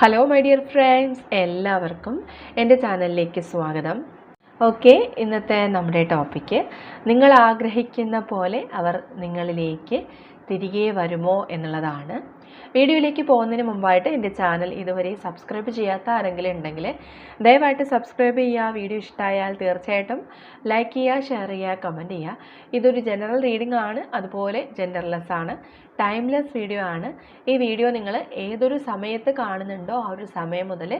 Hello my dear friends എല്ലാവർക്കും എന്റെ ചാനലിലേക്ക് സ്വാഗതം. ഓക്കെ ഇന്നത്തെ നമ്മുടെ ടോപ്പിക്ക് നിങ്ങൾ ആഗ്രഹിക്കുന്ന പോലെ അവർ നിങ്ങളിലേക്ക് തിരികെ വരുമോ എന്നുള്ളതാണ്. വീഡിയോയിലേക്ക് പോകുന്നതിന് മുമ്പായിട്ട് എന്റെ ചാനൽ ഇതുവരെ സബ്സ്ക്രൈബ് ചെയ്യാത്ത ആരെങ്കിലും ഉണ്ടെങ്കിൽ ദയവായിട്ട് സബ്സ്ക്രൈബ് ചെയ്യുക. വീഡിയോ ഇഷ്ടമായാൽ തീർച്ചയായിട്ടും ലൈക്ക് ചെയ്യുക ഷെയർ ചെയ്യുക കമന്റ് ചെയ്യുക. ഇതൊരു ജനറൽ റീഡിംഗ് ആണ്. അതുപോലെ ജെൻഡർലെസ് ആണ്. ടൈംലെസ് വീഡിയോ ആണ്. ഈ വീഡിയോ നിങ്ങൾ ഏതൊരു സമയത്ത് കാണുന്നുണ്ടോ ആ ഒരു സമയം മുതൽ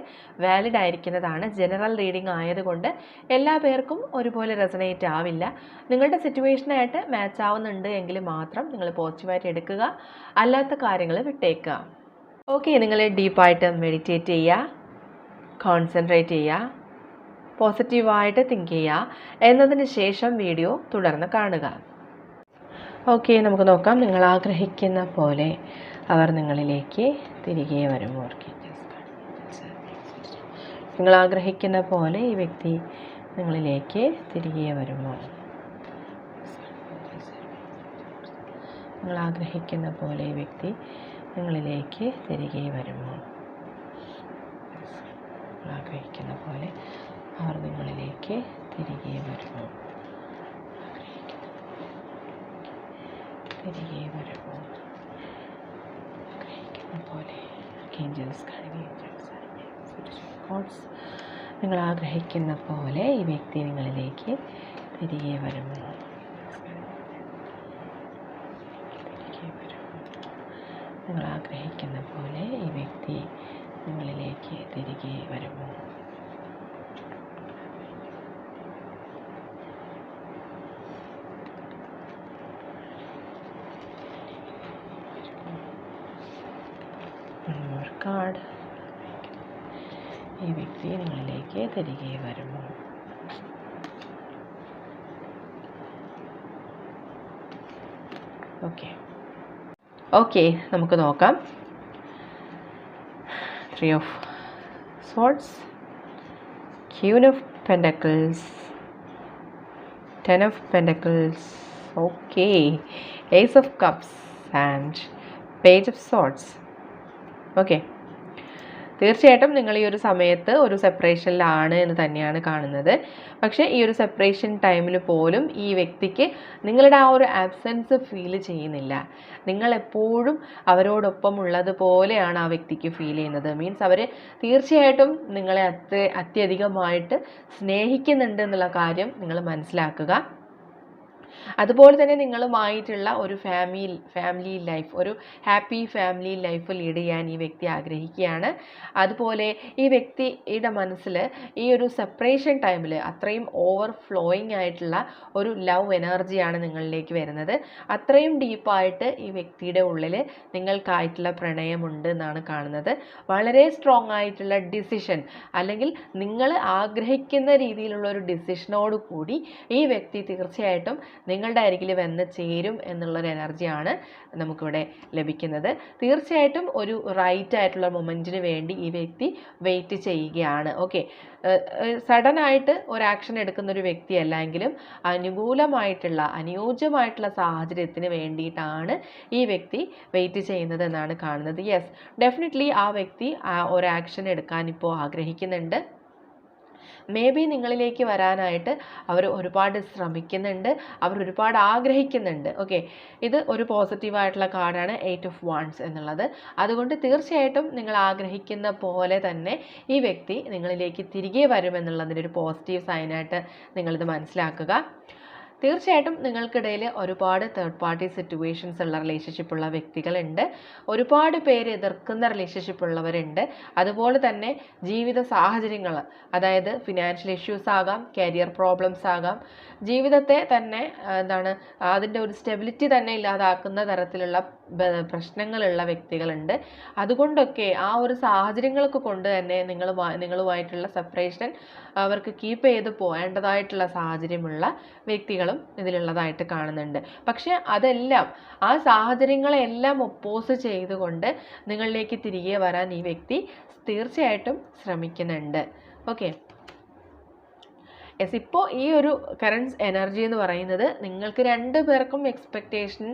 വാലിഡ് ആയിരിക്കുന്നതാണ്. ജനറൽ റീഡിംഗ് ആയതുകൊണ്ട് എല്ലാ പേർക്കും ഒരുപോലെ റെസനേറ്റ് ആവില്ല. നിങ്ങളുടെ സിറ്റുവേഷനായിട്ട് മാച്ച് ആവുന്നുണ്ട് എങ്കിൽ മാത്രം നിങ്ങൾ പോസിറ്റീവായിട്ട് എടുക്കുക. അല്ലാത്ത കാര്യങ്ങൾ വിട്ടേക്കുക. ഓക്കെ നിങ്ങൾ ഡീപ്പായിട്ട് മെഡിറ്റേറ്റ് ചെയ്യുക. കോൺസെൻട്രേറ്റ് ചെയ്യുക. പോസിറ്റീവായിട്ട് തിങ്ക് ചെയ്യുക. എന്നതിന് ശേഷം വീഡിയോ തുടർന്ന് കാണുക. ഓക്കെ നമുക്ക് നോക്കാം. നിങ്ങൾ ആഗ്രഹിക്കുന്ന പോലെ അവർ നിങ്ങളിലേക്ക് തിരികെ വരുമോ നിങ്ങൾ ആഗ്രഹിക്കുന്ന പോലെ ഈ വ്യക്തി നിങ്ങളിലേക്ക് തിരികെ വരുമോ നിങ്ങൾ ആഗ്രഹിക്കുന്ന പോലെ ഈ വ്യക്തി നിങ്ങളിലേക്ക് തിരികെ വരുമോ നിങ്ങൾ ആഗ്രഹിക്കുന്ന പോലെ അവർ നിങ്ങളിലേക്ക് തിരികെ വരുമോ തിരികെ വരുമ്പോൾ ആഗ്രഹിക്കുന്ന പോലെ ഏഞ്ചൽസ് ഗോഡ്സ് നിങ്ങൾ ആഗ്രഹിക്കുന്ന പോലെ ഈ വ്യക്തി നിങ്ങളിലേക്ക് തിരികെ വരുന്നു നിങ്ങൾ ആഗ്രഹിക്കുന്ന പോലെ ഈ വ്യക്തി നിങ്ങളിലേക്ക് തിരികെ വരുമോ കാർഡ് ഈ വ്യക്തി നിങ്ങളിലേക്ക് തിരികെ വരുമോ ഓക്കെ ഓക്കെ നമുക്ക് നോക്കാം. Three of swords queen of pentacles ten of pentacles okay ace of cups and page of swords okay തീർച്ചയായിട്ടും നിങ്ങൾ ഈ ഒരു സമയത്ത് ഒരു സെപ്പറേഷനിലാണ് എന്ന് തന്നെയാണ് കാണുന്നത്. പക്ഷേ ഈ ഒരു സെപ്പറേഷൻ ടൈമിൽ പോലും ഈ വ്യക്തിക്ക് നിങ്ങളുടെ ആ ഒരു ആബ്സെൻസ് ഫീൽ ചെയ്യുന്നില്ല. നിങ്ങൾ എപ്പോഴും അവരോടൊപ്പം ഉള്ളതുപോലെയാണ് ആ വ്യക്തിക്ക് ഫീൽ ചെയ്യുന്നത്. മീൻസ് അവർ തീർച്ചയായിട്ടും നിങ്ങളെ അത്യ അത്യധികമായിട്ട് സ്നേഹിക്കുന്നുണ്ട് എന്നുള്ള കാര്യം നിങ്ങൾ മനസ്സിലാക്കുക. അതുപോലെ തന്നെ നിങ്ങളുമായിട്ടുള്ള ഒരു ഫാമിലി ഫാമിലി ലൈഫ് ഒരു ഹാപ്പി ഫാമിലി ലൈഫ് ലീഡ് ചെയ്യാൻ ഈ വ്യക്തി ആഗ്രഹിക്കുകയാണ്. അതുപോലെ ഈ വ്യക്തിയുടെ മനസ്സിൽ ഈ ഒരു സെപ്പറേഷൻ ടൈമിൽ അത്രയും ഓവർ ഫ്ലോയിങ് ആയിട്ടുള്ള ഒരു ലവ് എനർജിയാണ് നിങ്ങളിലേക്ക് വരുന്നത്. അത്രയും ഡീപ്പായിട്ട് ഈ വ്യക്തിയുടെ ഉള്ളിൽ നിങ്ങൾക്കായിട്ടുള്ള പ്രണയമുണ്ട് എന്നാണ് കാണുന്നത്. വളരെ സ്ട്രോങ് ആയിട്ടുള്ള ഡിസിഷൻ അല്ലെങ്കിൽ നിങ്ങൾ ആഗ്രഹിക്കുന്ന രീതിയിലുള്ള ഒരു ഡിസിഷനോട് കൂടി ഈ വ്യക്തി തീർച്ചയായിട്ടും നിങ്ങളുടെ അരികിൽ വന്ന് ചേരും എന്നുള്ളൊരു എനർജിയാണ് നമുക്കിവിടെ ലഭിക്കുന്നത്. തീർച്ചയായിട്ടും ഒരു റൈറ്റ് ആയിട്ടുള്ള മൊമെന്റിന് വേണ്ടി ഈ വ്യക്തി വെയിറ്റ് ചെയ്യുകയാണ്. ഓക്കെ സഡനായിട്ട് ഒരു ആക്ഷൻ എടുക്കുന്ന ഒരു വ്യക്തിയല്ലെങ്കിലും അനുകൂലമായിട്ടുള്ള അനുയോജ്യമായിട്ടുള്ള സാഹചര്യത്തിന് വേണ്ടിയിട്ടാണ് ഈ വ്യക്തി വെയിറ്റ് ചെയ്യുന്നത് എന്നാണ് കാണുന്നത്. യെസ് ഡെഫിനറ്റ്ലി ആ വ്യക്തി ഒരു ആക്ഷൻ എടുക്കാൻ ഇപ്പോൾ ആഗ്രഹിക്കുന്നുണ്ട്. മേ ബി നിങ്ങളിലേക്ക് വരാനായിട്ട് അവർ ഒരുപാട് ശ്രമിക്കുന്നുണ്ട്. അവർ ഒരുപാട് ആഗ്രഹിക്കുന്നുണ്ട്. ഓക്കെ ഇത് ഒരു പോസിറ്റീവായിട്ടുള്ള കാർഡാണ്. എയ്റ്റ് ഓഫ് വാൺസ് എന്നുള്ളത്. അതുകൊണ്ട് തീർച്ചയായിട്ടും നിങ്ങൾ ആഗ്രഹിക്കുന്ന പോലെ തന്നെ ഈ വ്യക്തി നിങ്ങളിലേക്ക് തിരികെ വരുമെന്നുള്ളതിന്റെ ഒരു പോസിറ്റീവ് സൈനായിട്ട് നിങ്ങളിത് മനസ്സിലാക്കുക. തീർച്ചയായിട്ടും നിങ്ങൾക്കിടയിൽ ഒരുപാട് തേർഡ് പാർട്ടി സിറ്റുവേഷൻസ് ഉള്ള റിലേഷൻഷിപ്പ് ഉള്ള വ്യക്തികളുണ്ട്. ഒരുപാട് പേര് എതിർക്കുന്ന റിലേഷൻഷിപ്പ് ഉള്ളവരുണ്ട്. അതുപോലെ തന്നെ ജീവിത സാഹചര്യങ്ങൾ അതായത് ഫിനാൻഷ്യൽ ഇഷ്യൂസ് ആകാം കരിയർ പ്രോബ്ലംസ് ആകാം. ജീവിതത്തെ തന്നെ എന്താണ് അതിന്റെ ഒരു സ്റ്റെബിലിറ്റി തന്നെ ഇല്ലാതാക്കുന്ന തരത്തിലുള്ള പ്രശ്നങ്ങളുള്ള വ്യക്തികളുണ്ട്. അതുകൊണ്ടൊക്കെ ആ ഒരു സാഹചര്യങ്ങളൊക്കെ കൊണ്ട് തന്നെ നിങ്ങൾ നിങ്ങളുമായിട്ടുള്ള സെപ്പറേഷൻ അവർക്ക് കീപ്പ് ചെയ്ത് പോകേണ്ടതായിട്ടുള്ള സാഹചര്യമുള്ള വ്യക്തികളും ഇതിലുള്ളതായിട്ട് കാണുന്നുണ്ട്. പക്ഷെ അതെല്ലാം ആ സാഹചര്യങ്ങളെല്ലാം ഒപ്പോസ് ചെയ്തുകൊണ്ട് നിങ്ങളിലേക്ക് തിരികെ വരാൻ ഈ വ്യക്തി തീർച്ചയായിട്ടും ശ്രമിക്കുന്നുണ്ട്. ഓക്കെ യെസ് ഇപ്പോൾ ഈ ഒരു കറൻസ് എനർജി എന്ന് പറയുന്നത് നിങ്ങൾക്ക് രണ്ട് പേർക്കും എക്സ്പെക്റ്റേഷൻ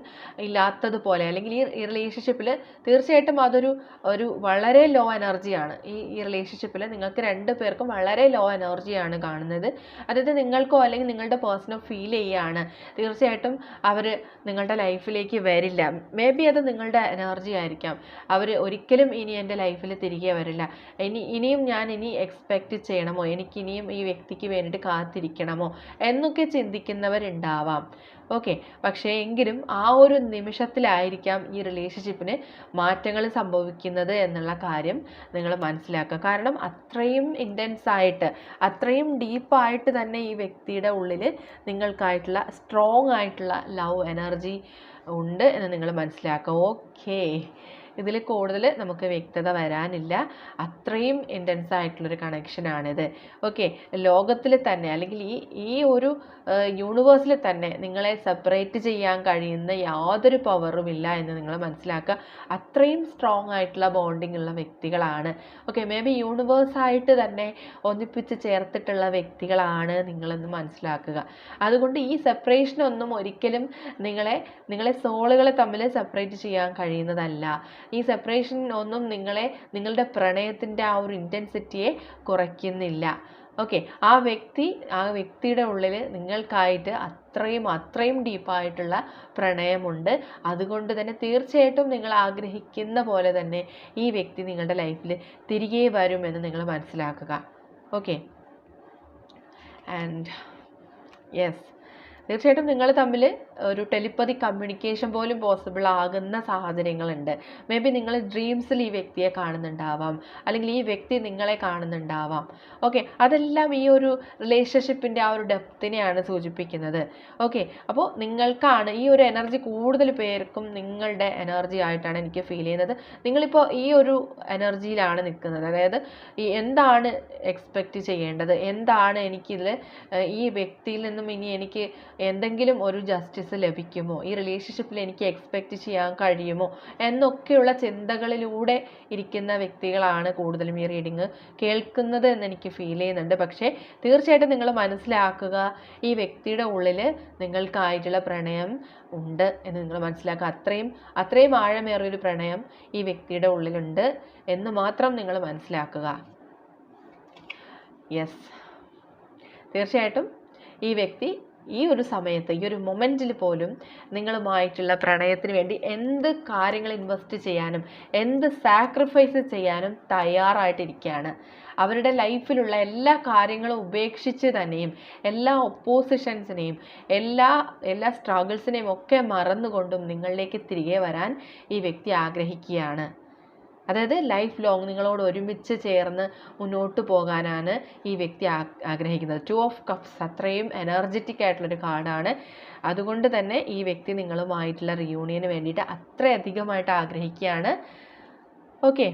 ഇല്ലാത്തതുപോലെ അല്ലെങ്കിൽ ഈ റിലേഷൻഷിപ്പിൽ തീർച്ചയായിട്ടും അതൊരു ഒരു വളരെ ലോ എനർജിയാണ് ഈ ഈ റിലേഷൻഷിപ്പിൽ നിങ്ങൾക്ക് രണ്ട് പേർക്കും വളരെ ലോ എനർജിയാണ് കാണുന്നത്. അതായത് നിങ്ങൾക്കോ അല്ലെങ്കിൽ നിങ്ങളുടെ പേഴ്സണോ ഫീൽ ചെയ്യുകയാണ് തീർച്ചയായിട്ടും അവർ നിങ്ങളുടെ ലൈഫിലേക്ക് വരില്ല. മേ ബി അത് നിങ്ങളുടെ എനർജി ആയിരിക്കാം. അവർ ഒരിക്കലും ഇനി എന്റെ ലൈഫിൽ തിരികെ വരില്ല. ഇനി ഇനിയും ഞാൻ ഇനി എക്സ്പെക്റ്റ് ചെയ്യണമോ? എനിക്കിനിയും ഈ വ്യക്തിക്ക് വേണ്ടിയിട്ട് കാത്തിരിക്കണമോ എന്നൊക്കെ ചിന്തിക്കുന്നവരുണ്ടാവാം. ഓക്കെ പക്ഷേ എങ്കിലും ആ ഒരു നിമിഷത്തിലായിരിക്കാം ഈ റിലേഷൻഷിപ്പിന് മാറ്റങ്ങൾ സംഭവിക്കുന്നത് എന്നുള്ള കാര്യം നിങ്ങൾ മനസ്സിലാക്കുക. കാരണം അത്രയും ഇന്റൻസ് ആയിട്ട് അത്രയും ഡീപ്പായിട്ട് തന്നെ ഈ വ്യക്തിയുടെ ഉള്ളിൽ നിങ്ങൾക്കായിട്ടുള്ള സ്ട്രോങ് ആയിട്ടുള്ള ലവ് എനർജി ഉണ്ട് എന്ന് നിങ്ങൾ മനസ്സിലാക്കുക. ഓക്കേ ഇതിൽ കൂടുതൽ നമുക്ക് വ്യക്തത വരാനില്ല. അത്രയും ഇന്റൻസ് ആയിട്ടുള്ളൊരു കണക്ഷനാണിത് ഓക്കെ ലോകത്തിൽ തന്നെ അല്ലെങ്കിൽ ഈ ഈ ഒരു യൂണിവേഴ്സിൽ തന്നെ നിങ്ങളെ സെപ്പറേറ്റ് ചെയ്യാൻ കഴിയുന്ന യാതൊരു പവറും ഇല്ല എന്ന് നിങ്ങൾ മനസ്സിലാക്കുക. അത്രയും സ്ട്രോങ് ആയിട്ടുള്ള ബോണ്ടിങ് ഉള്ള വ്യക്തികളാണ്. ഓക്കെ മേ ബി യൂണിവേഴ്സായിട്ട് തന്നെ ഒന്നിപ്പിച്ച് ചേർത്തിട്ടുള്ള വ്യക്തികളാണ് നിങ്ങളെന്ന് മനസ്സിലാക്കുക. അതുകൊണ്ട് ഈ സെപ്പറേഷനൊന്നും ഒരിക്കലും നിങ്ങളെ നിങ്ങളെ സോളുകളെ തമ്മിൽ സെപ്പറേറ്റ് ചെയ്യാൻ കഴിയുന്നതല്ല. ഈ സെപ്പറേഷൻ ഒന്നും നിങ്ങളെ നിങ്ങളുടെ പ്രണയത്തിന്റെ ആ ഒരു ഇന്റൻസിറ്റിയെ കുറയ്ക്കുന്നില്ല. ഓക്കെ ആ വ്യക്തി ആ വ്യക്തിയുടെ ഉള്ളിൽ നിങ്ങൾക്കായിട്ട് അത്രയും അത്രയും ഡീപ്പായിട്ടുള്ള പ്രണയമുണ്ട്. അതുകൊണ്ട് തന്നെ തീർച്ചയായിട്ടും നിങ്ങൾ ആഗ്രഹിക്കുന്ന പോലെ തന്നെ ഈ വ്യക്തി നിങ്ങളുടെ ലൈഫിൽ തിരികെ വരുമെന്ന് നിങ്ങൾ മനസ്സിലാക്കുക. ഓക്കെ ആൻഡ് യെസ് തീർച്ചയായിട്ടും നിങ്ങൾ തമ്മിൽ ഒരു ടെലിപ്പതി കമ്മ്യൂണിക്കേഷൻ പോലും പോസിബിൾ ആകുന്ന സാഹചര്യങ്ങളുണ്ട്. മേ ബി നിങ്ങൾ ഡ്രീംസിൽ ഈ വ്യക്തിയെ കാണുന്നുണ്ടാവാം. അല്ലെങ്കിൽ ഈ വ്യക്തി നിങ്ങളെ കാണുന്നുണ്ടാവാം. ഓക്കെ അതെല്ലാം ഈ ഒരു റിലേഷൻഷിപ്പിന്റെ ആ ഒരു ഡെപ്തിനെയാണ് സൂചിപ്പിക്കുന്നത്. ഓക്കെ അപ്പോൾ നിങ്ങൾക്കാണ് ഈ ഒരു എനർജി കൂടുതൽ പേർക്കും നിങ്ങളുടെ എനർജി ആയിട്ടാണ് എനിക്ക് ഫീൽ ചെയ്യുന്നത്. നിങ്ങളിപ്പോൾ ഈ ഒരു എനർജിയിലാണ് നിൽക്കുന്നത്. അതായത് ഈ എന്താണ് എക്സ്പെക്റ്റ് ചെയ്യേണ്ടത്? എന്താണ് എനിക്കിതിൽ ഈ വ്യക്തിയിൽ നിന്നും ഇനി എനിക്ക് എന്തെങ്കിലും ഒരു ജസ്റ്റിസ് ലഭിക്കുമോ? ഈ റിലേഷൻഷിപ്പിൽ എനിക്ക് എക്സ്പെക്റ്റ് ചെയ്യാൻ കഴിയുമോ? എന്നൊക്കെയുള്ള ചിന്തകളിലൂടെ ഇരിക്കുന്ന വ്യക്തികളാണ് കൂടുതലും ഈ റീഡിങ് കേൾക്കുന്നത് എന്ന് എനിക്ക് ഫീൽ ചെയ്യുന്നുണ്ട്. പക്ഷേ തീർച്ചയായിട്ടും നിങ്ങൾ മനസ്സിലാക്കുക ഈ വ്യക്തിയുടെ ഉള്ളിൽ നിങ്ങൾക്കായിട്ടുള്ള പ്രണയം ഉണ്ട് എന്ന് നിങ്ങൾ മനസ്സിലാക്കുക. അത്രയും അത്രയും ആഴമേറിയൊരു പ്രണയം ഈ വ്യക്തിയുടെ ഉള്ളിലുണ്ട് എന്ന് മാത്രം നിങ്ങൾ മനസ്സിലാക്കുക. യെസ് തീർച്ചയായിട്ടും ഈ വ്യക്തി ഈ ഒരു സമയത്ത് ഈ ഒരു മൊമെന്റിൽ പോലും നിങ്ങളുമായിട്ടുള്ള പ്രണയത്തിന് വേണ്ടി എന്ത് കാര്യങ്ങൾ ഇൻവെസ്റ്റ് ചെയ്യാനും എന്ത് സാക്രിഫൈസ് ചെയ്യാനും തയ്യാറായിട്ടിരിക്കുകയാണ്. അവരുടെ ലൈഫിലുള്ള എല്ലാ കാര്യങ്ങളും ഉപേക്ഷിച്ച് തന്നെയും എല്ലാ ഒപ്പോസിഷൻസിനെയും എല്ലാ എല്ലാ സ്ട്രഗിൾസിനെയും ഒക്കെ മറന്നുകൊണ്ടും നിങ്ങളിലേക്ക് തിരികെ വരാൻ ഈ വ്യക്തി ആഗ്രഹിക്കുകയാണ്. അതായത് ലൈഫ് ലോങ് നിങ്ങളോട് ഒരുമിച്ച് ചേർന്ന് മുന്നോട്ട് പോകാനാണ് ഈ വ്യക്തി ആഗ്രഹിക്കുന്നത്. ടു ഓഫ് കപ്സ് അത്രയും എനർജറ്റിക് ആയിട്ടുള്ളൊരു കാർഡാണ് അതുകൊണ്ട് തന്നെ ഈ വ്യക്തി നിങ്ങളുമായിട്ടുള്ള റിയൂണിയന് വേണ്ടിയിട്ട് അത്രയധികമായിട്ട് ആഗ്രഹിക്കുകയാണ്. ഓക്കെ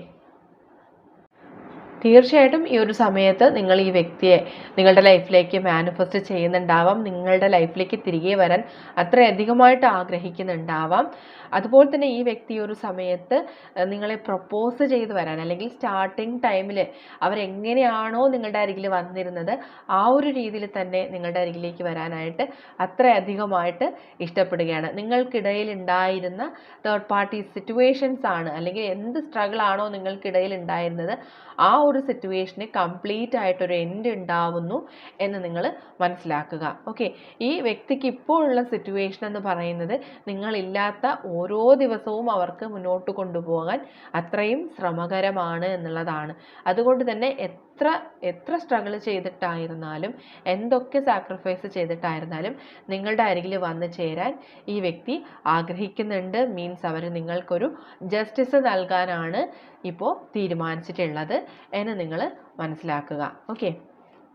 തീർച്ചയായിട്ടും ഈ ഒരു സമയത്ത് നിങ്ങൾ ഈ വ്യക്തിയെ നിങ്ങളുടെ ലൈഫിലേക്ക് മാനിഫെസ്റ്റ് ചെയ്യുന്നുണ്ടാവാം. നിങ്ങളുടെ ലൈഫിലേക്ക് തിരികെ വരാൻ അത്രയധികമായിട്ട് ആഗ്രഹിക്കുന്നുണ്ടാവാം. അതുപോലെ തന്നെ ഈ വ്യക്തി ഒരു സമയത്ത് നിങ്ങളെ പ്രപ്പോസ് ചെയ്ത് വരാൻ അല്ലെങ്കിൽ സ്റ്റാർട്ടിങ് ടൈമിൽ അവരെങ്ങനെയാണോ നിങ്ങളുടെ അരികിൽ വന്നിരുന്നത് ആ ഒരു രീതിയിൽ തന്നെ നിങ്ങളുടെ അരികിലേക്ക് വരാനായിട്ട് അത്രയധികമായിട്ട് ഇഷ്ടപ്പെടുകയാണ്. നിങ്ങൾക്കിടയിൽ ഉണ്ടായിരുന്ന തേർഡ് പാർട്ടി സിറ്റുവേഷൻസ് ആണ് അല്ലെങ്കിൽ എന്ത് സ്ട്രഗിൾ ആണോ നിങ്ങൾക്കിടയിൽ ഉണ്ടായിരുന്നത് ആ ഒരു സിറ്റുവേഷന് കംപ്ലീറ്റ് ആയിട്ടൊരു എൻഡ് ഉണ്ടാവുന്നു എന്ന് നിങ്ങൾ മനസ്സിലാക്കുക. ഓക്കെ ഈ വ്യക്തിക്ക് ഇപ്പോൾ ഉള്ള സിറ്റുവേഷൻ എന്ന് പറയുന്നത് നിങ്ങളില്ലാത്ത ഓരോ ദിവസവും അവർക്ക് മുന്നോട്ട് കൊണ്ടുപോകാൻ അത്രയും ശ്രമകരമാണ് എന്നുള്ളതാണ്. അതുകൊണ്ട് തന്നെ എത്ര എത്ര സ്ട്രഗിൾ ചെയ്തിട്ടായിരുന്നാലും എന്തൊക്കെ സാക്രിഫൈസ് ചെയ്തിട്ടായിരുന്നാലും നിങ്ങളുടെ അരികിൽ വന്ന് ചേരാൻ ഈ വ്യക്തി ആഗ്രഹിക്കുന്നുണ്ട്. മീൻസ് അവർ നിങ്ങൾക്കൊരു ജസ്റ്റിസ് നൽകാനാണ് ഇപ്പോൾ തീരുമാനിച്ചിട്ടുള്ളത് എന്ന് നിങ്ങൾ മനസ്സിലാക്കുക. ഓക്കെ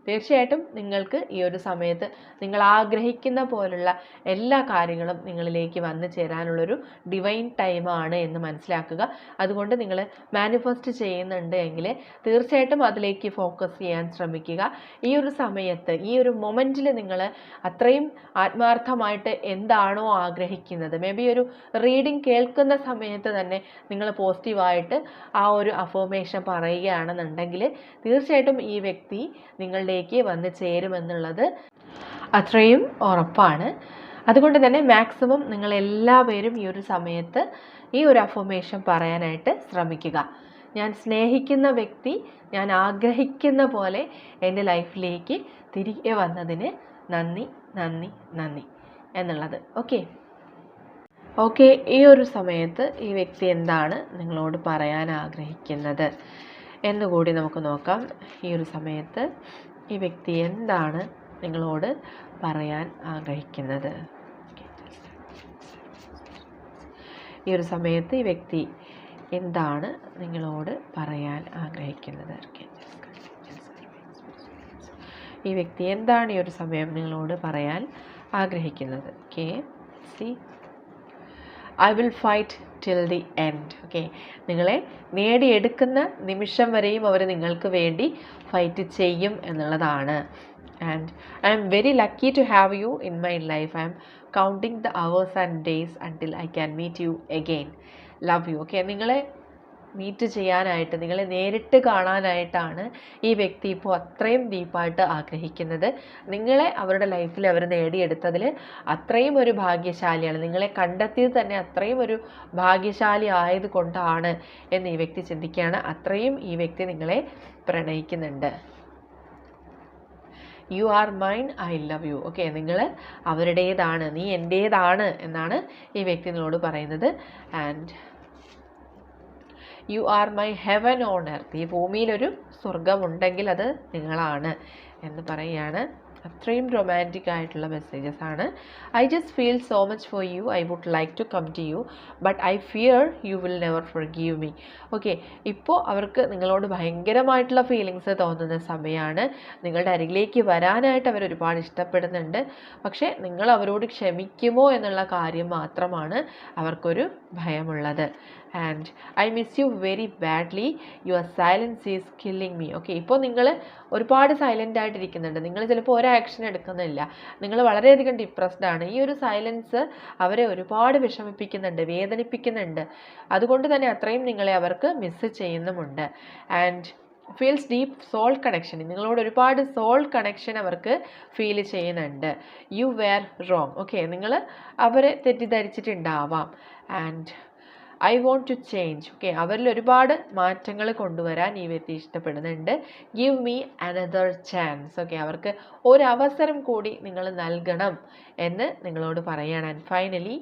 തീർച്ചയായിട്ടും നിങ്ങൾക്ക് ഈ ഒരു സമയത്ത് നിങ്ങൾ ആഗ്രഹിക്കുന്ന പോലുള്ള എല്ലാ കാര്യങ്ങളും നിങ്ങളിലേക്ക് വന്നു ചേരാനുള്ളൊരു ഡിവൈൻ ടൈമാണ് എന്ന് മനസ്സിലാക്കുക. അതുകൊണ്ട് നിങ്ങൾ മാനിഫെസ്റ്റ് ചെയ്യുന്നുണ്ട് എങ്കിൽ തീർച്ചയായിട്ടും അതിലേക്ക് ഫോക്കസ് ചെയ്യാൻ ശ്രമിക്കുക. ഈ ഒരു സമയത്ത് ഈ ഒരു മൊമെന്റിൽ നിങ്ങൾ അത്രയും ആത്മാർത്ഥമായിട്ട് എന്താണോ ആഗ്രഹിക്കുന്നത്. മേ ബി ഒരു റീഡിംഗ് കേൾക്കുന്ന സമയത്ത് തന്നെ നിങ്ങൾ പോസിറ്റീവായിട്ട് ആ ഒരു അഫോമേഷൻ പറയുകയാണെന്നുണ്ടെങ്കിൽ തീർച്ചയായിട്ടും ഈ വ്യക്തി നിങ്ങളുടെ ലൈഫിലേക്ക് വന്ന് ചേരുമെന്നുള്ളത് അത്രയും ഉറപ്പാണ്. അതുകൊണ്ട് തന്നെ മാക്സിമം നിങ്ങൾ എല്ലാവരും ഈ ഒരു സമയത്ത് ഈ ഒരു അഫർമേഷൻ പറയാനായിട്ട് ശ്രമിക്കുക. ഞാൻ സ്നേഹിക്കുന്ന വ്യക്തി ഞാൻ ആഗ്രഹിക്കുന്ന പോലെ എന്റെ ലൈഫിലേക്ക് തിരികെ വന്നതിന് നന്ദി നന്ദി നന്ദി എന്നുള്ളത്. ഓക്കെ? ഓക്കെ ഈ ഒരു സമയത്ത് ഈ വ്യക്തി എന്താണ് നിങ്ങളോട് പറയാൻ ആഗ്രഹിക്കുന്നത്? എന്നുകൂടി നമുക്ക് നോക്കാം. ഈ ഒരു സമയത്ത് ഈ വ്യക്തി എന്താണ് നിങ്ങളോട് പറയാൻ ആഗ്രഹിക്കുന്നത്? ഈ ഒരു സമയത്ത് ഈ വ്യക്തി എന്താണ് നിങ്ങളോട് പറയാൻ ആഗ്രഹിക്കുന്നത്? ഈ വ്യക്തി എന്താണ് ഈ ഒരു സമയം നിങ്ങളോട് പറയാൻ ആഗ്രഹിക്കുന്നത്? Okay see I will fight till the end okay നിങ്ങളെ നേടിയെടുക്കുന്ന നിമിഷം വരെയും അവർ നിങ്ങൾക്ക് വേണ്ടി ഫൈറ്റ് ചെയ്യും എന്നുള്ളതാണ്. And I'm very lucky to have you in my life I'm counting the hours and days until I can meet you again love you okay നിങ്ങളെ meet ചെയ്യാനായിട്ട് നിങ്ങളെ നേരിട്ട് കാണാനായിട്ടാണ് ഈ വ്യക്തി ഇപ്പോൾ അത്രയും ഡീപ്പായിട്ട് ആഗ്രഹിക്കുന്നത്. നിങ്ങളെ അവരുടെ ലൈഫിൽ അവർ നേടിയെടുത്തതിൽ അത്രയും ഒരു ഭാഗ്യശാലിയാണ്. നിങ്ങളെ കണ്ടെത്തിയത് തന്നെ അത്രയും ഒരു ഭാഗ്യശാലി ആയതുകൊണ്ടാണ് എന്ന് ഈ വ്യക്തി ചിന്തിക്കുകയാണ്. അത്രയും ഈ വ്യക്തി നിങ്ങളെ പ്രണയിക്കുന്നുണ്ട്. You are mine I love you okay നിങ്ങൾ അവരുടേതാണ് നീ എന്റേതാണ് എന്നാണ് ഈ വ്യക്തി നിങ്ങളോട് പറയുന്നത്. And you are my heaven on earth ഈ ഭൂമിയിലൊരു സ്വർഗമുണ്ടെങ്കിൽ അത് നിങ്ങളാണ് എന്ന് പറയുകയാണ്. അത്രയും റൊമാന്റിക് ആയിട്ടുള്ള മെസ്സേജസ് ആണ്. I just feel so much for you I would like to come to you but I fear you will never forgive me okay ഇപ്പോൾ അവർക്ക് നിങ്ങളോട് ഭയങ്കരമായിട്ടുള്ള ഫീലിങ്സ് തോന്നുന്ന സമയമാണ് നിങ്ങളുടെ അരികിലേക്ക് വരാനായിട്ട് അവർ ഒരുപാട് ഇഷ്ടപ്പെടുന്നുണ്ട്. പക്ഷേ നിങ്ങൾ അവരോട് ക്ഷമിക്കുമോ എന്നുള്ള കാര്യം മാത്രമാണ് അവർക്കൊരു ഭയമുള്ളത്. And I miss you very badly your silence is killing me okay ഇപ്പോൾ നിങ്ങൾ ഒരുപാട് സൈലന്റ് ആയിട്ടിരിക്കുന്നുണ്ട്. നിങ്ങൾ ചിലപ്പോൾ ഒരു ആക്ഷൻ എടുക്കുന്നില്ല. നിങ്ങൾ വളരെയധികം ഡിപ്രസ്ഡ് ആണ്. ഈ ഒരു സൈലൻസ് അവരെ ഒരുപാട് വിഷമിപ്പിക്കുന്നുണ്ട് വേദനിപ്പിക്കുന്നുണ്ട്. അതുകൊണ്ട് തന്നെ അത്രയും നിങ്ങളെ അവർക്ക് മിസ്സ് ചെയ്യുന്നുമുണ്ട്. And feels deep soul connection നിങ്ങളോട് ഒരുപാട് സോൾ കണക്ഷൻ അവർക്ക് ഫീൽ ചെയ്യുന്നുണ്ട്. യു വെയർ റോങ് ഓക്കെ നിങ്ങൾ അവരെ തെറ്റിദ്ധരിച്ചിട്ടുണ്ടാവാം. And I want to change. Okay അവരിൽ ഒരുപാട് മാറ്റങ്ങൾ കൊണ്ടുവരാൻ ഈ വ്യക്തി ഇഷ്ടപ്പെടുന്നുണ്ട്. Give me another chance. Okay അവർക്ക് ഒരവസരം കൂടി നിങ്ങൾ നൽകണം എന്ന് നിങ്ങളോട് പറയുകയാണ്. And finally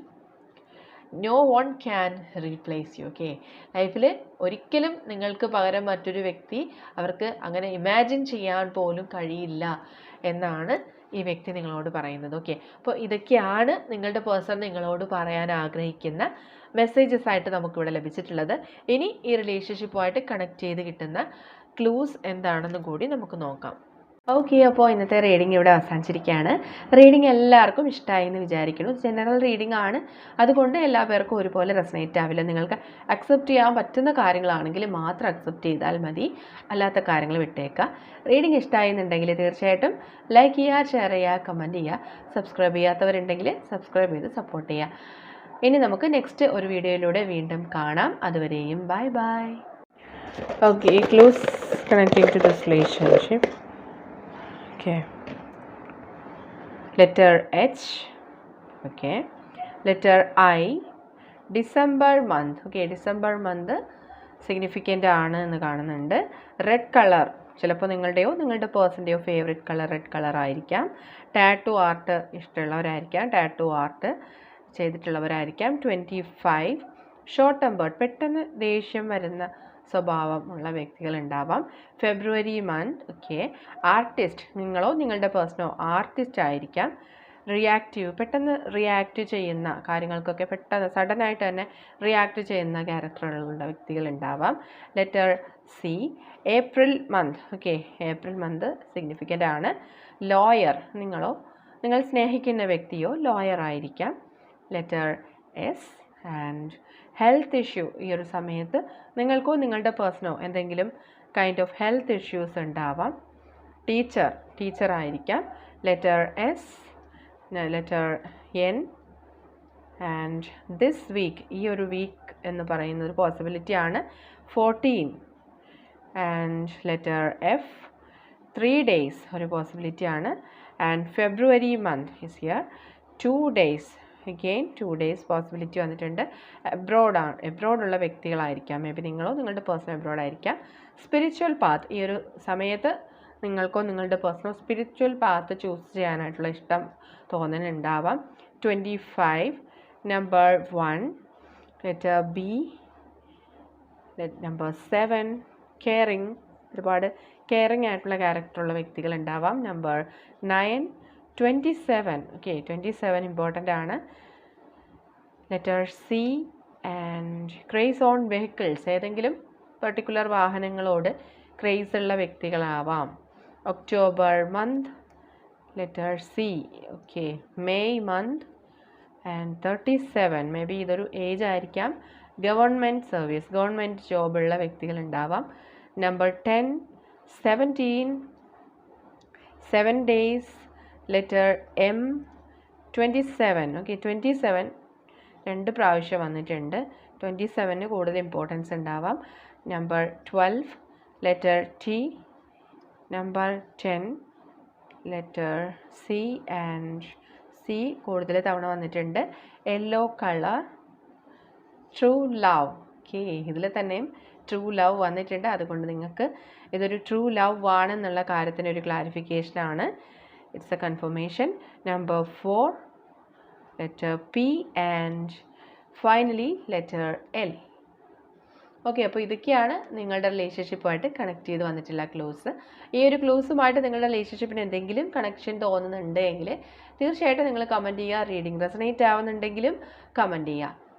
no one can replace you okay ലൈഫിൽ ഒരിക്കലും നിങ്ങൾക്ക് പകരം മറ്റൊരു വ്യക്തി അവർക്ക് അങ്ങനെ ഇമാജിൻ ചെയ്യാൻ പോലും കഴിയില്ല എന്നാണ് ഈ വ്യക്തി നിങ്ങളോട് പറയുന്നത്. ഓക്കെ അപ്പോൾ ഇതൊക്കെയാണ് നിങ്ങളുടെ പേഴ്സൺ നിങ്ങളോട് പറയാൻ ആഗ്രഹിക്കുന്ന മെസ്സേജസ് ആയിട്ട് നമുക്കിവിടെ ലഭിച്ചിട്ടുള്ളത്. ഇനി ഈ റിലേഷൻഷിപ്പുമായിട്ട് കണക്ട് ചെയ്ത് കിട്ടുന്ന ക്ലൂസ് എന്താണെന്ന് കൂടി നമുക്ക് നോക്കാം. ഓക്കെ അപ്പോൾ ഇന്നത്തെ റീഡിംഗ് ഇവിടെ അവസാനിച്ചിരിക്കുകയാണ്. റീഡിംഗ് എല്ലാവർക്കും ഇഷ്ടമായി എന്ന് വിചാരിക്കുന്നു. ജനറൽ റീഡിംഗ് ആണ്. അതുകൊണ്ട് എല്ലാ പേർക്കും ഒരുപോലെ റെസനേറ്റ് ആവില്ല. നിങ്ങൾക്ക് അക്സെപ്റ്റ് ചെയ്യാൻ പറ്റുന്ന കാര്യങ്ങളാണെങ്കിൽ മാത്രം അക്സെപ്റ്റ് ചെയ്താൽ മതി. അല്ലാത്ത കാര്യങ്ങൾ വിട്ടേക്കുക. റീഡിംഗ് ഇഷ്ടമായി എന്നുണ്ടെങ്കിൽ തീർച്ചയായിട്ടും ലൈക്ക് ചെയ്യുക ഷെയർ ചെയ്യുക കമന്റ് ചെയ്യുക സബ്സ്ക്രൈബ് ചെയ്യാത്തവരുണ്ടെങ്കിൽ സബ്സ്ക്രൈബ് ചെയ്ത് സപ്പോർട്ട് ചെയ്യുക. ഇനി നമുക്ക് നെക്സ്റ്റ് ഒരു വീഡിയോയിലൂടെ വീണ്ടും കാണാം. അതുവരെയും bye bye okay close connecting to this relationship okay letter H okay letter I December month okay December month significant ആണ് എന്ന് കാണുന്നുണ്ട്. റെഡ് കളർ ചിലപ്പോൾ നിങ്ങളുടെയോ നിങ്ങളുടെ പേഴ്സന്റെയോ ഫേവറേറ്റ് കളർ റെഡ് കളർ ആയിരിക്കാം. ടാറ്റു ആർട്ട് ഇഷ്ടമുള്ളവരായിരിക്കാം. ടാറ്റു ആർട്ട് ചെയ്തിട്ടുള്ളവരായിരിക്കാം. ട്വന്റി ഫൈവ് ഷോർട്ട് ടെമ്പേർഡ് പെട്ടെന്ന് ദേഷ്യം വരുന്ന സ്വഭാവം ഉള്ള വ്യക്തികൾ ഉണ്ടാവാം ഫെബ്രുവരി മന്ത് ഓക്കെ ആർട്ടിസ്റ്റ് നിങ്ങളോ നിങ്ങളുടെ പേഴ്സണോ ആർട്ടിസ്റ്റ് ആയിരിക്കാം. റിയാക്റ്റീവ് പെട്ടെന്ന് റിയാക്റ്റ് ചെയ്യുന്ന കാര്യങ്ങൾക്കൊക്കെ പെട്ടെന്ന് സഡനായിട്ട് തന്നെ റിയാക്റ്റ് ചെയ്യുന്ന ക്യാരക്ടറുകളുള്ള വ്യക്തികൾ ഉണ്ടാവാം letter C April month okay April month significant ആണ്. ലോയർ നിങ്ങളോ നിങ്ങൾ സ്നേഹിക്കുന്ന വ്യക്തിയോ ലോയർ ആയിരിക്കാം. Letter S and health issue ഈ ഒരു സമയത്ത് നിങ്ങൾക്കോ നിങ്ങളുടെ പേഴ്സണോ എന്തെങ്കിലും കൈൻഡ് ഓഫ് ഹെൽത്ത് ഇഷ്യൂസ് ഉണ്ടാവാം. ടീച്ചർ ആയിരിക്കാം. Letter S letter N and this week ഈ ഒരു വീക്ക് എന്ന് പറയുന്ന ഒരു പോസിബിലിറ്റി ആണ്. Fourteen and letter F three days ഒരു പോസിബിലിറ്റി ആണ്. And February month is year two days again two days possibility വന്നിട്ടുണ്ട്. എബ്രോഡാണ് എബ്രോഡുള്ള വ്യക്തികളായിരിക്കാം. മേ ബി നിങ്ങളോ നിങ്ങളുടെ പേഴ്സൺ എബ്രോഡായിരിക്കാം സ്പിരിച്വൽ പാത്ത് ഈ ഒരു സമയത്ത് നിങ്ങൾക്കോ നിങ്ങളുടെ പേഴ്സണൽ സ്പിരിച്വൽ പാത്ത് ചൂസ് ചെയ്യാനായിട്ടുള്ള ഇഷ്ടം തോന്നലുണ്ടാവാം twenty five number one letter B number seven caring ഒരുപാട് കെയറിങ് ആയിട്ടുള്ള ക്യാരക്ടറുള്ള വ്യക്തികളുണ്ടാവാം number nine twenty seven okay twenty seven important ആണ്. Letter C and craze on vehicles ഏതെങ്കിലും പെർട്ടിക്കുലർ വാഹനങ്ങളോട് ക്രേസ് ഉള്ള വ്യക്തികളാവാം. October month letter C okay May month and thirty seven maybe ഇതൊരു age ആയിരിക്കാം. Government service government ജോബുള്ള വ്യക്തികൾ ഉണ്ടാവാം. Number ten seventeen seven days letter M twenty seven. Okay twenty seven രണ്ട് പ്രാവശ്യം വന്നിട്ടുണ്ട്. ട്വന്റി സെവന് കൂടുതൽ ഇമ്പോർട്ടൻസ് ഉണ്ടാവാം. Number twelve letter T number ten letter C and C കൂടുതൽ തവണ വന്നിട്ടുണ്ട്. Yellow colour true love okay ഇതിൽ തന്നെയും ട്രൂ ലവ് വന്നിട്ടുണ്ട്. അതുകൊണ്ട് നിങ്ങൾക്ക് ഇതൊരു ട്രൂ ലവ് ആണെന്നുള്ള കാര്യത്തിന് ഒരു clarification a it's a confirmation number P and finally letter L okay അപ്പോൾ ഇതൊക്കെയാണ് നിങ്ങളുടെ റിലേഷൻഷിപ്പുമായിട്ട് കണക്ട് ചെയ്ത് വന്നിട്ടുള്ള ക്ലൂസ് ഈ ഒരു ക്ലൂസുമായിട്ട് നിങ്ങളുടെ റിലേഷൻഷിപ്പിന് എന്തെങ്കിലും കണക്ഷൻ തോന്നുന്നുണ്ടെങ്കിൽ തീർച്ചയായിട്ടും നിങ്ങൾ കമന്റ് ചെയ്യുക. റീഡിംഗ് റെസനേറ്റ് ആവുന്നുണ്ടെങ്കിലും കമന്റ് ചെയ്യുക.